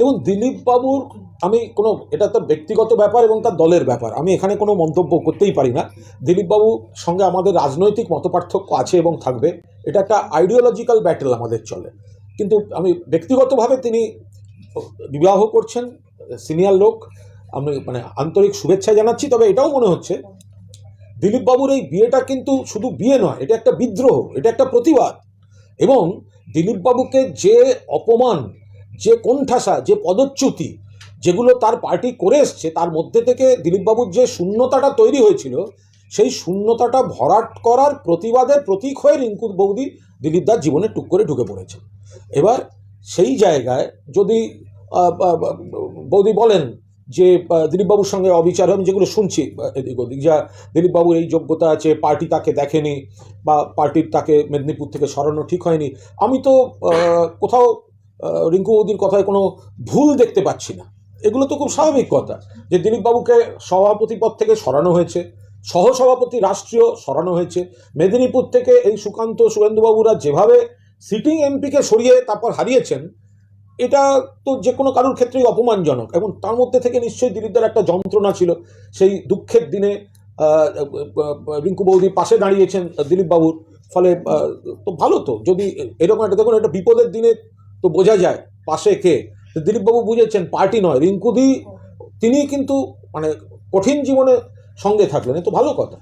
এবং দিলীপ বাবুর, আমি কোনো, এটা তার ব্যক্তিগত ব্যাপার এবং তার দলের ব্যাপার। আমি এখানে কোনো মন্তব্য করতেই পারি না। দিলীপ বাবুর সঙ্গে আমাদের রাজনৈতিক মতপার্থক্য আছে এবং থাকবে। এটা একটা আইডিওলজিক্যাল ব্যাটেল আমাদের চলে। কিন্তু আমি ব্যক্তিগতভাবে তিনি বিবাহ করছেন সিনিয়র লোক। আমি মানে আন্তরিক শুভেচ্ছা জানাচ্ছি, তবে এটাও মনে হচ্ছে, দিলীপ বাবুর এই বিয়েটা কিন্তু শুধু বিয়ে নয়, এটা একটা বিদ্রোহ, এটা একটা প্রতিবাদ। এবং দিলীপবাবুকে যে অপমান যে কোণঠাসা, যে পদচ্যুতি যেগুলো তার পার্টি করে এসছে, তার মধ্যে থেকে দিলীপবাবুর যে শূন্যতাটা তৈরি হয়েছিল, সেই শূন্যতাটা ভরাট করার প্রতিবাদের প্রতীক হয়ে রিঙ্কু বৌদি দিলীপ দার জীবনে টুক করে ঢুকে পড়েছে। এবার সেই জায়গায় যদি বৌদি বলেন যে দিলীপবাবুর সঙ্গে অবিচার আমি যেগুলো শুনছি এদিক ওদিক, যা দিলীপবাবুর এই যোগ্যতা আছে, পার্টি তাকে দেখেনি বা পার্টির তাকে মেদিনীপুর থেকে সরানো ঠিক হয়নি, আমি তো কোথাও রিঙ্কু বৌদির কথায় কোনো ভুল দেখতে পাচ্ছি না। এগুলো তো খুব স্বাভাবিক কথা যে দিলীপবাবুকে সভাপতি পদ থেকে সরানো হয়েছে, সহসভাপতি রাষ্ট্রীয় সরানো হয়েছে। মেদিনীপুর থেকে এই সুকান্ত সুরেন্দ্রবাবুরা যেভাবে সিটিং এমপিকে সরিয়ে তারপর হারিয়েছেন, এটা তো যে কোনো কারোর ক্ষেত্রেই অপমানজনক। এবং তার মধ্যে থেকে নিশ্চয়ই দিলীপদার একটা যন্ত্রণা ছিল। সেই দুঃখের দিনে রিঙ্কু বৌদি পাশে দাঁড়িয়েছেন দিলীপবাবুর। ফলে তো ভালো তো। যদি এরকম একটা, দেখুন, একটা বিপদের দিনে তো বোঝা যায় পাশে কে। দিলীপবাবু বুঝেছেন, পার্টি নয়, রিঙ্কুদি তিনি কিন্তু মানে কঠিন জীবনে সঙ্গে থাকলেন। এ তো ভালো কথা।